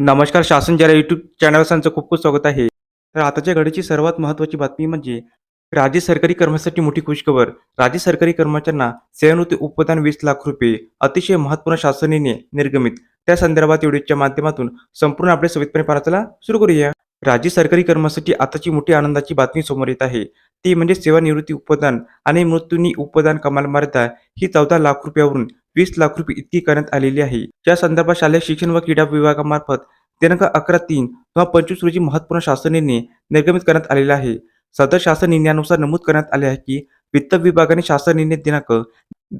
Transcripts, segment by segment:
नमस्कार शासन जरा यूट्यूब चॅनल खूप खूप स्वागत आहे. तर आताच्या घडीची सर्वात महत्त्वाची बातमी म्हणजे राज्य सरकारी कर्मचाऱ्यांसाठी मोठी खुशखबर. राज्य सरकारी कर्मचाऱ्यांना सेवानिवृत्ती उपदान वीस लाख रुपये अतिशय महत्त्वपूर्ण शासनाने निर्गमित. त्या संदर्भात व्हिडिओच्या माध्यमातून संपूर्ण आपले सवितपणे पाहण्याला सुरू करूया. राज्य सरकारी कर्मचाऱ्यांसाठी आताची मोठी आनंदाची बातमी समोर येत आहे. ती म्हणजे सेवानिवृत्ती उपदान आणि मृत्यूनी उपदान कमाल मर्यादा ही चौदा लाख रुपयावरून वीस लाख रुपये इतकी करण्यात आलेली आहे. या संदर्भात शालेय शिक्षण व क्रीडा विभागामार्फत दिनांक अकरा तीन किंवा पंचवीस रोजी महत्त्वपूर्ण शासनाने निर्गमित करण्यात आलेला आहे. सदर शासन निर्णयानुसार नमूद करण्यात आले आहे की वित्त विभागाने शासन निर्णय दिनांक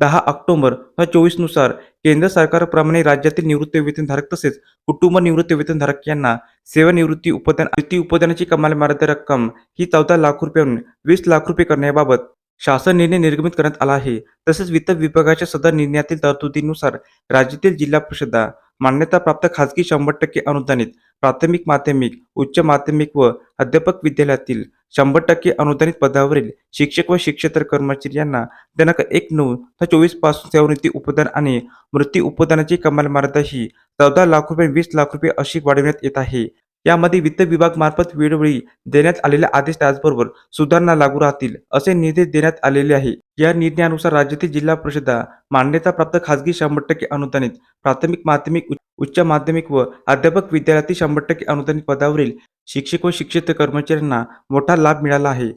दहा ऑक्टोबर व चोवीसनुसार केंद्र सरकारप्रमाणे राज्यातील निवृत्ती वेतनधारक तसेच कुटुंब निवृत्ती वेतनधारक यांना सेवानिवृत्ती उपदान निवृत्ती उपदानाची कमाल मर्यादा रक्कम ही चौदा लाख रुपयाहून वीस लाख रुपये करण्याबाबत शासन निर्णय निर्गमित करण्यात आला आहे. तसेच वित्त विभागाच्या सदर निर्णयातील तरतुदीनुसार राज्यातील जिल्हा परिषदा मान्यताप्राप्त खाजगी शंभर टक्के अनुदानित प्राथमिक माध्यमिक उच्च माध्यमिक व अध्यापक विद्यालयातील शंभर टक्के अनुदानित पदावरील शिक्षक व शिक्षेतर कर्मचारी यांना दिनांक एक नऊ ते चोवीसपासून सेवानिवृत्ती उपदान आणि मृत्यू उपदानाची कमाल मर्यादा ही चौदा लाख रुपये वीस लाख रुपये अशी वाढविण्यात येत आहे. यामध्ये वित्त विभाग मार्फत वेळोवेळी देण्यात आलेले आदेश त्याचबरोबर सुधारणा लागू राहतील असे निर्देश देण्यात आलेले आहे. या निर्णयानुसार राज्यातील जिल्हा परिषदा मान्यताप्राप्त खाजगी शंभर टक्के अनुदानित प्राथमिक माध्यमिक उच्च- माध्यमिक व अध्यापक विद्यालयातील शंभर टक्के अनुदानित पदावरील शिक्षक व शिक्षित कर्मचाऱ्यांना मोठा लाभ मिळाला आहे.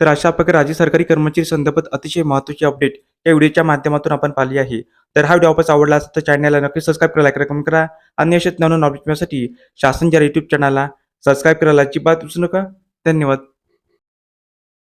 तर अशा प्रकारे राज्य सरकारी कर्मचारी संदर्भात अतिशय महत्त्वाची अपडेट या व्हिडिओच्या माध्यमातून आपण पाहिली आहे. तर हा व्हिडिओ आपण आवडला असेल तर चॅनलला नक्की सबस्क्राईब करा लाईक करा कमेंट करा आणि अशाच नवीन नॉलेज मिळण्यासाठी शासन ज्या यूट्यूब चॅनलला सबस्क्राईब करायला अजिबात विसरू नका. धन्यवाद.